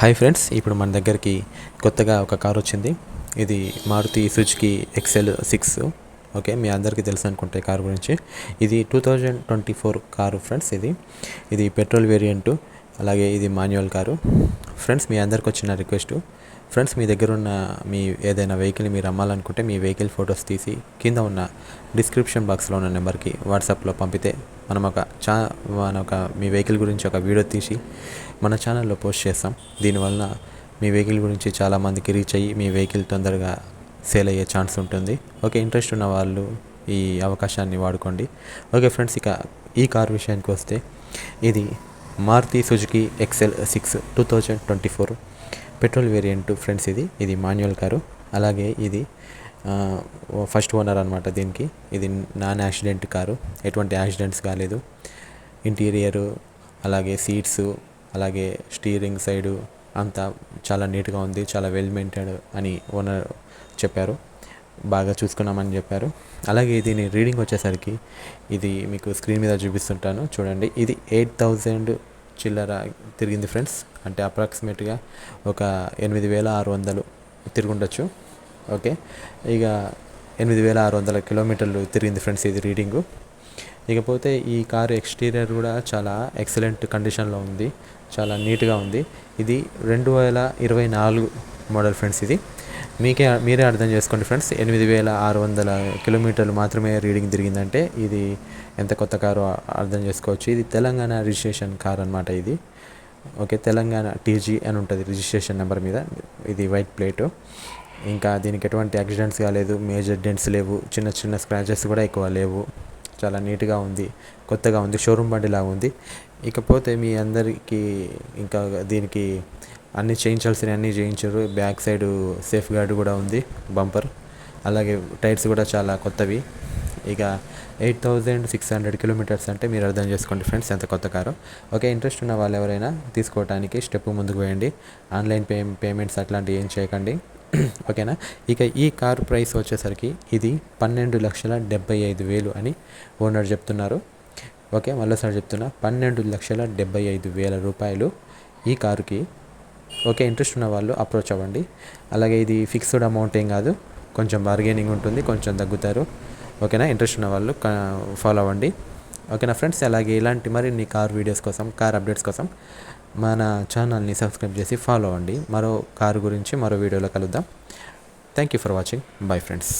Hi friends ఇప్పుడు మన దగ్గరికి కొత్తగా ఒక కార్ వచ్చింది. ఇది Maruti Suzuki XL six. Okay మీ అందరికీ తెలుసు అనుకుంటే కార్ గురించి. ఇది two thousand twenty four car friends ఇది. ఇది పెట్రోల్ వేరియంటు అలాగే ఇది మాన్యువల్ కారు. ఫ్రెండ్స్ మీ అందరికి వచ్చిన రిక్వెస్ట్. ఫ్రెండ్స్ మీ దగ్గర ఉన్న మీ ఏదైనా వెహికల్ మీరు అమ్మాలనుకుంటే మీ వెహికల్ ఫొటోస్ తీసి కింద ఉన్న డిస్క్రిప్షన్ బాక్స్లో ఉన్న నెంబర్కి వాట్సాప్లో పంపితే మనం ఒక చా మన ఒక మీ వెహికల్ గురించి ఒక వీడియో తీసి మన ఛానల్లో పోస్ట్ చేస్తాం. దీనివల్ల మీ వెహికల్ గురించి చాలామందికి రీచ్ అయ్యి మీ వెహికల్ తొందరగా సేల్ అయ్యే ఛాన్స్ ఉంటుంది. ఓకే ఇంట్రెస్ట్ ఉన్న వాళ్ళు ఈ అవకాశాన్ని వాడుకోండి. ఓకే ఫ్రెండ్స్ ఇక ఈ కార్ విషయానికి వస్తే ఇది Maruti Suzuki XL six two thousand twenty four. Petrol variant friends ఇది. ఇది మాన్యువల్ కారు. అలాగే ఇది ఫస్ట్ ఓనర్ అనమాట దీనికి. ఇది నాన్ యాక్సిడెంట్ కారు. ఎటువంటి యాక్సిడెంట్స్ కాలేదు. ఇంటీరియరు అలాగే సీట్స్ అలాగే స్టీరింగ్ సైడు అంతా చాలా నీట్గా ఉంది. చాలా వెల్ మెయింటైన్డ్ అని ఓనర్ చెప్పారు. బాగా చూసుకున్నామని చెప్పారు. అలాగే దీని రీడింగ్ వచ్చేసరికి ఇది మీకు స్క్రీన్ మీద చూపిస్తుంటాను. చూడండి. ఇది ఎయిట్ థౌజండ్ చిల్లర తిరిగింది ఫ్రెండ్స్. అంటే అప్రాక్సిమేట్గా ఒక ఎనిమిది వేల ఆరు వందలు తిరుగుండొచ్చు. ఓకే. ఇక ఎనిమిది వేల ఆరు వందల కిలోమీటర్లు తిరిగింది ఫ్రెండ్స్ ఇది రీడింగు. ఇకపోతే ఈ కారు ఎక్స్టీరియర్ కూడా చాలా ఎక్సలెంట్ కండిషన్లో ఉంది. చాలా నీట్గా ఉంది. ఇది రెండు వేల ఇరవై నాలుగు మోడల్ ఫ్రెండ్స్ ఇది. మీకే మీరే అర్థం చేసుకోండి ఫ్రెండ్స్. ఎనిమిది వేల ఆరు వందల కిలోమీటర్లు మాత్రమే రీడింగ్ తిరిగిందంటే ఇది ఎంత కొత్త కారు అర్థం చేసుకోవచ్చు. ఇది తెలంగాణ రిజిస్ట్రేషన్ కార్ అనమాట ఇది. ఓకే తెలంగాణ టీజీ అని ఉంటుంది రిజిస్ట్రేషన్ నెంబర్ మీద. ఇది వైట్ ప్లేటు. ఇంకా దీనికి ఎటువంటి యాక్సిడెంట్స్ కాలేదు మేజర్ డెంట్స్ లేవు చిన్న చిన్న స్క్రాచెస్ కూడా ఎక్కువ లేవు. చాలా నీట్గా ఉంది కొత్తగా ఉంది షోరూమ్ బండిలాగా ఉంది. ఇకపోతే మీ అందరికీ ఇంకా దీనికి అన్నీ చేయించాల్సిన అన్నీ చేయించారు. బ్యాక్ సైడ్ సేఫ్ గార్డ్ కూడా ఉంది బంపర్. అలాగే టైర్స్ కూడా చాలా కొత్తవి. ఇక eight thousand six hundred kilometres అంటే మీరు అర్థం చేసుకోండి ఫ్రెండ్స్ ఎంత కొత్త కారు. ఓకే ఇంట్రెస్ట్ ఉన్న వాళ్ళు ఎవరైనా తీసుకోవడానికి స్టెప్ ముందుకు వేయండి. ఆన్లైన్ పే పేమెంట్స్ అట్లాంటివి ఏం చేయకండి. ఓకేనా? ఇక ఈ కారు ప్రైస్ వచ్చేసరికి ఇది పన్నెండు లక్షల డెబ్బై ఐదు వేలు అని ఓనర్ చెప్తున్నారు. ఓకే మళ్ళీసారి చెప్తున్నా. పన్నెండు లక్షల డెబ్బై ఐదు వేల రూపాయలు ఈ కారుకి ఓకే ఇంట్రెస్ట్ ఉన్న వాళ్ళు అప్రోచ్ అవ్వండి. అలాగే ఇది ఫిక్స్డ్ అమౌంట్ ఏం కాదు. కొంచెం బార్గెనింగ్ ఉంటుంది కొంచెం తగ్గుతారు. ఓకేనా? ఇంట్రెస్ట్ ఉన్న వాళ్ళు ఫాలో అవ్వండి. ఓకేనా ఫ్రెండ్స్ అలాగే ఇలాంటి మరిన్ని కార్ వీడియోస్ కోసం కార్ అప్డేట్స్ కోసం మన ఛానల్ని సబ్స్క్రైబ్ చేసి ఫాలో అవ్వండి. మరో కారు గురించి మరో వీడియోలో కలుద్దాం. Thank you for watching bye friends